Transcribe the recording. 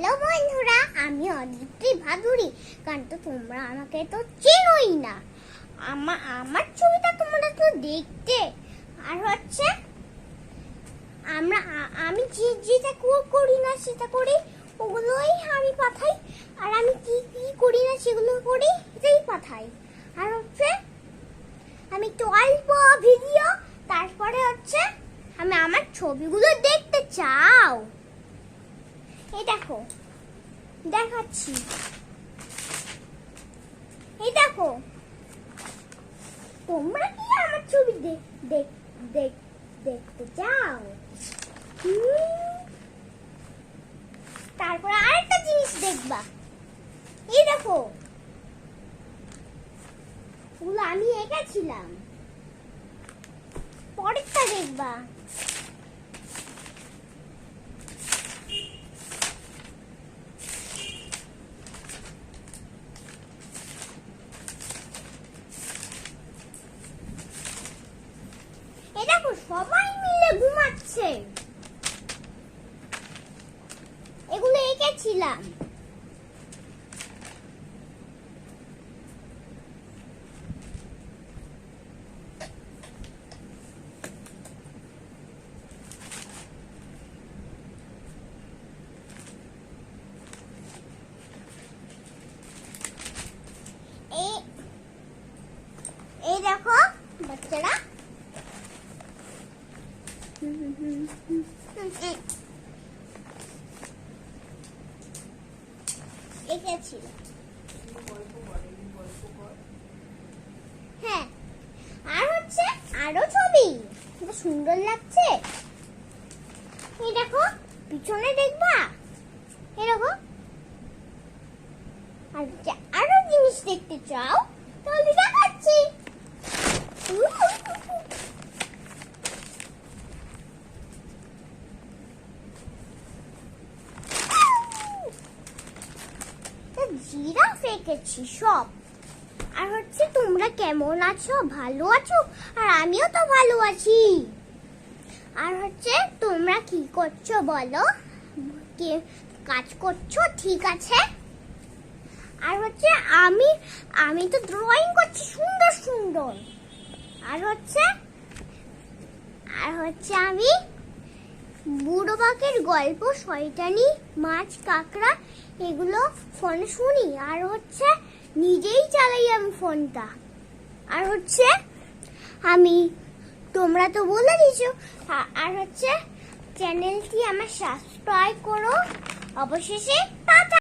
Hello বন্ধুরা, আমি অদিতি ভাদুরী। কারণ তো তোমরা আমাকে তো চেনোই না। আমার আমার ছবিটা তোমরা তো দেখতে। আর হচ্ছে, আমরা আমি যে, যেটা করি না সেটা করি, ওগুলোই আমি পাঠাই। আর আমি কি কি করি না সেগুলো করি সেটাই পাঠাই। আর হচ্ছে, আমি একটু অল্প ভিডিও তারপরে হচ্ছে, আমি আমার ছবিগুলো দেখতে চাও। এই দেখো, দেখাচ্ছি। এই দেখো, তোমরা কি আমার ছবি দেখ দেখ দেখ দেখতে চাও। তারপরে আরেকটা জিনিস দেখবা। এই দেখো, ওগুলো আমি এঁকেছিলাম। পরেরটা দেখবা এই দেখো সবাই মিলে ঘুমাচ্ছে। এগুলো এঁকেছিলাম এই দেখো বাচ্চারা। হ্যাঁ আর হচ্ছে আরও ছবি। সুন্দর লাগছে। এই দেখো, পিছনে দেখবা? আর আরও জিনিস দেখতে চাও তাহলে দেখাচ্ছি জিরাফ এঁকেছি সব। আর হচ্ছে তোমরা কেমন আছো? ভালো আছো? আর আমিও তো ভালো আছি। আর হচ্ছে তোমরা কি করছ বলো? কি কাজ করছ? ঠিক আছে? আর হচ্ছে আমি আমি তো ড্রয়িং করছি, সুন্দর সুন্দর। আর হচ্ছে আর হচ্ছে আমি বুড়ো বাকের গল্প, শয়তানি, মাছ, কাঁকড়া, এগুলো ফোনে শুনি। আর হচ্ছে, নিজেই চালাই আমি ফোনটা আর হচ্ছে, আমি, তোমরা তো বলে দিছ আর হচ্ছে চ্যানেলটি আমার সাবস্ক্রাইব করো। অবশেষে, টাটা!